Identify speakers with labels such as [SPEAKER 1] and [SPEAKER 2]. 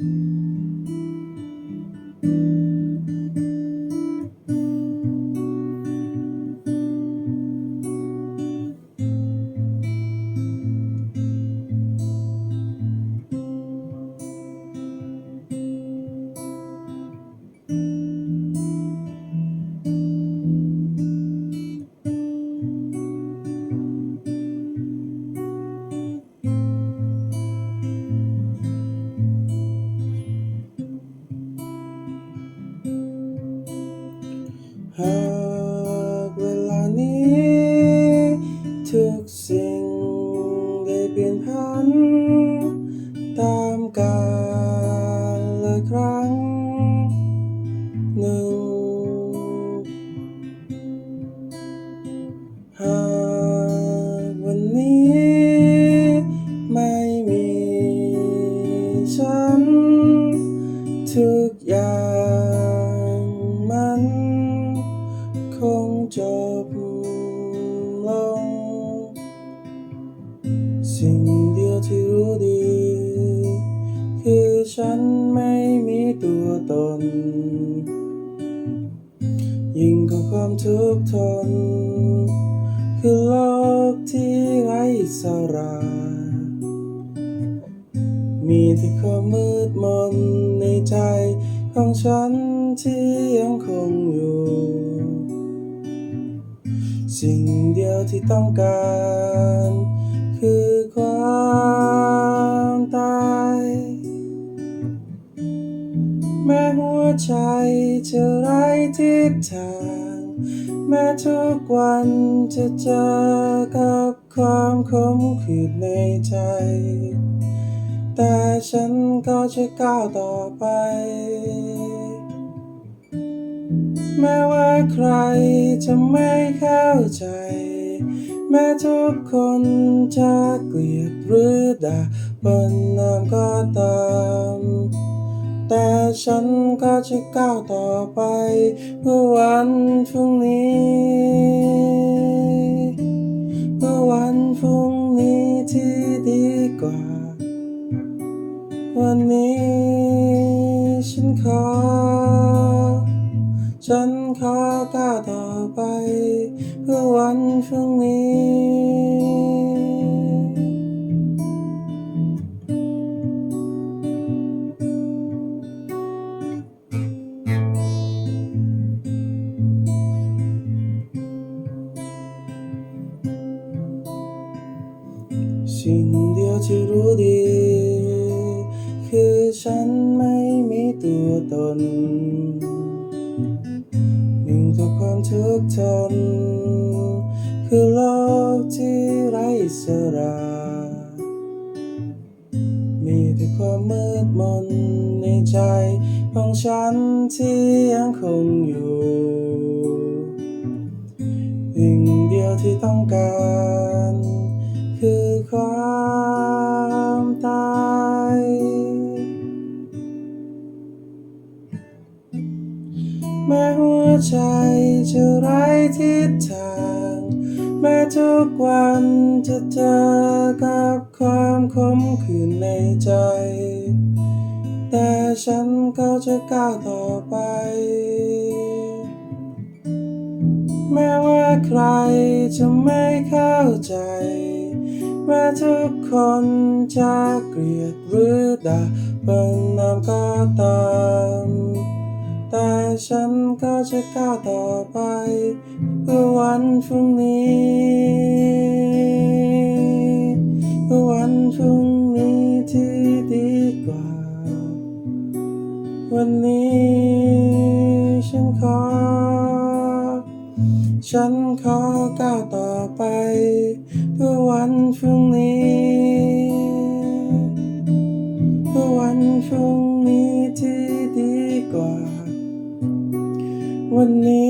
[SPEAKER 1] Thank you. หากเวลานี้ ทุกสิ่งได้เปลี่ยนผัน ตามกาลละครั้งหนึ่งหากวันนี้ ไม่มีฉันทุกอย่าง สิ่งเดียวที่รู้ดี คือฉันไม่มีตัวตน ยิ่งกว่าความทุกข์ทน คือโลกที่ไร้อิสระ มีแต่ความมืดมนในใจของฉันที่ยังคงอยู่ สิ่งเดียวที่ต้องการ คือความตาย แม้หัวใจจะไร้ทิศทาง แม้ทุกวันจะเจอกับความขมขื่นในใจ แต่ฉันก็จะก้าวต่อไป แม้ว่าใครจะไม่เข้าใจ แม้ทุกคนจะเกลียดหรือด่าบนนามก็ตาม แต่ฉันก็จะก้าวต่อไปเพื่อวันพรุ่งนี้เพื่อวันพรุ่งนี้ที่ดีกว่า วันนี้ฉันขอ ฉันขอก้าวต่อไป พื่อวันพรุ่งนี้ สิ่งเดียวที่รู้ดี คือฉันไม่มีตัวตน ยิ่งกว่าความทุกข์ทน คือโลกที่ไร้อิสระ มีแต่ความมืดมนในใจของฉันที่ยังคงอยู่สิ่งเดียวที่ต้องการ คือความตายแม้หัวใจจะไร้ทิศทาง แม้ทุกวันจะเจอกับความขมขื่นในใจ แต่ฉันก็จะก้าวต่อไป แม้ว่าใครจะไม่เข้าใจ แม้ทุกคนจะเกลียดหรือด่าบนนามก็ตาม ฉันก็จะก้าวต่อไป เพื่อวันพรุ่งนี้เพื่อวันพรุ่งนี้ที่ดีกว่า วันนี้ฉันขอ ฉันขอก้าวต่อไป เพื่อวันพรุ่งนี้เพื่อวันพรุ่งนี้ที่ดีกว่า പൊന്നേ